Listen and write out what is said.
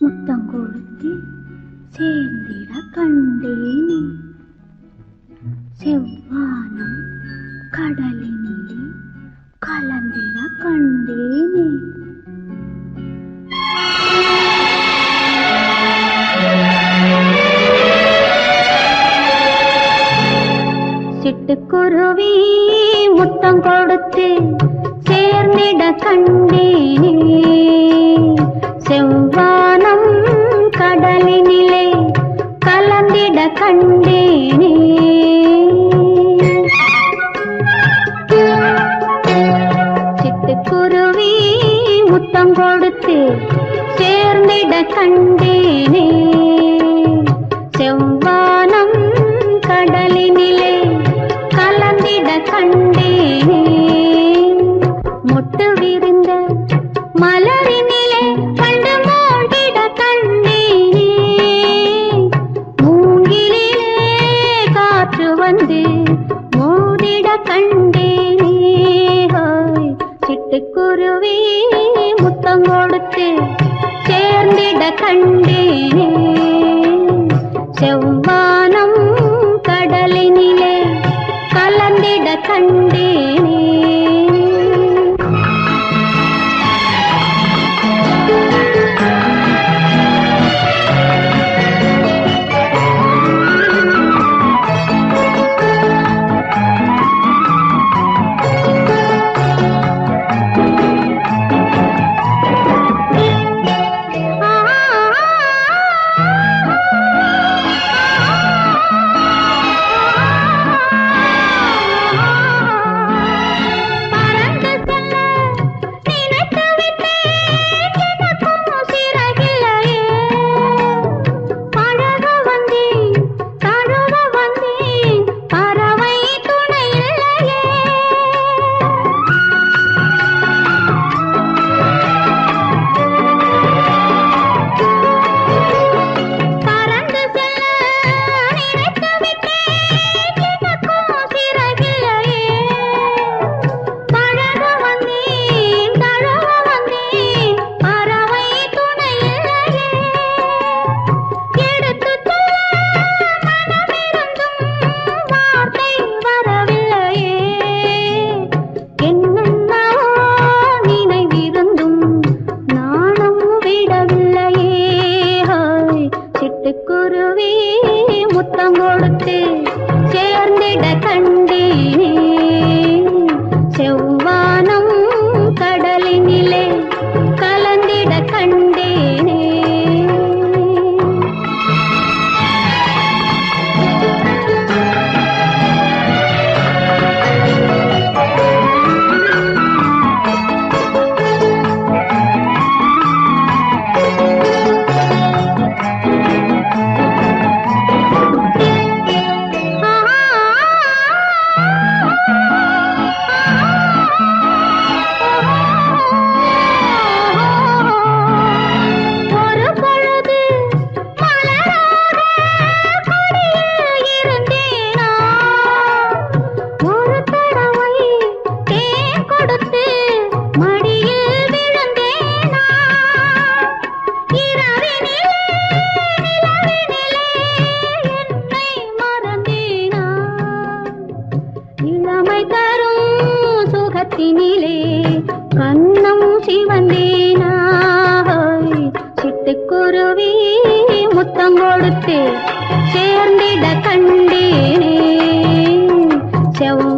முத்தங்கொடுத்து சேர்ந்திட கண்டேனே. செவ்வானம் கடலினிலே கலந்திட கண்டேனே. சிட்டுக்குருவி முத்தம் கொடுத்து வந்திட கண்டேனே. செவ்வானம் கடலினிலே கலந்திட கண்டேனே. மொட்டு விருந்த மலரினிலே கண்டு மூண்டிட கண்டேனே. மூங்கிலே காற்று வந்து மோதிட கண்டேனே. சிட்டுக்குருவி முத்தம் கொடுத்து சேர்ந்திட கண்டேனே செவ்வாய் ഗുരുവേ മുത്തം കൊടുത്ത് ചേർന്നിട കണ്ണു céu.